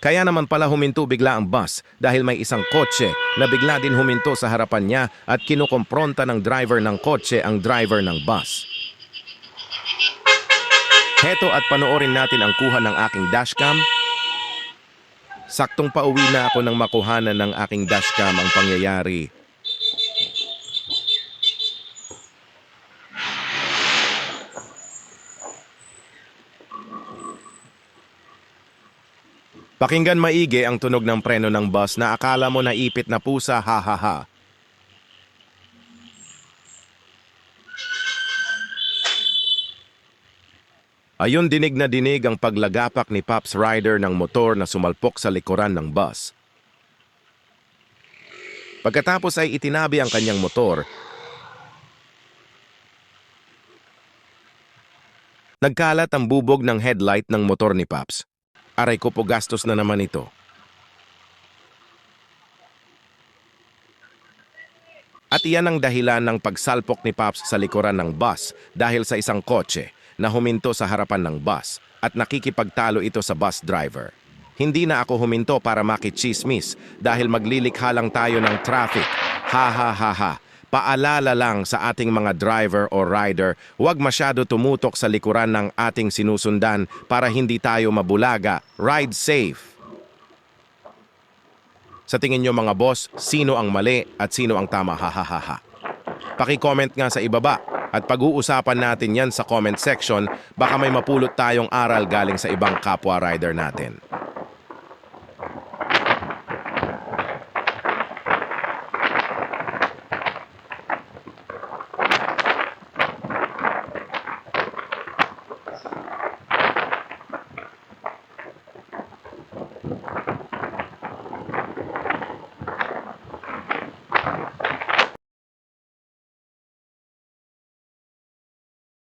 Kaya naman pala huminto bigla ang bus dahil may isang kotse na bigla din huminto sa harapan niya at kinukompronta ng driver ng kotse ang driver ng bus. Heto at panoorin natin ang kuha ng aking dashcam. Saktong pauwi na ako nang makuhanan ng aking dashcam ang pangyayari. Pakinggan maigi ang tunog ng preno ng bus na akala mo naipit na pusa ha ha ha. Ayon dinig na dinig ang paglagapak ni Pops Rider ng motor na sumalpok sa likuran ng bus. Pagkatapos ay itinabi ang kanyang motor, nagkalat ang bubog ng headlight ng motor ni Pops. Aray ko po gastos na naman ito. At iyan ang dahilan ng pagsalpok ni Pops sa likuran ng bus dahil sa isang kotse na huminto sa harapan ng bus at nakikipagtalo ito sa bus driver. Hindi na ako huminto para makichismis dahil maglilikha lang tayo ng traffic. Ha ha ha ha. Paalala lang sa ating mga driver o rider, huwag masyado tumutok sa likuran ng ating sinusundan para hindi tayo mabulaga. Ride safe! Sa tingin nyo mga boss, sino ang mali at sino ang tama? Ha ha ha ha. Paki-comment nga sa ibaba at pag-uusapan natin yan sa comment section baka may mapulot tayong aral galing sa ibang kapwa rider natin.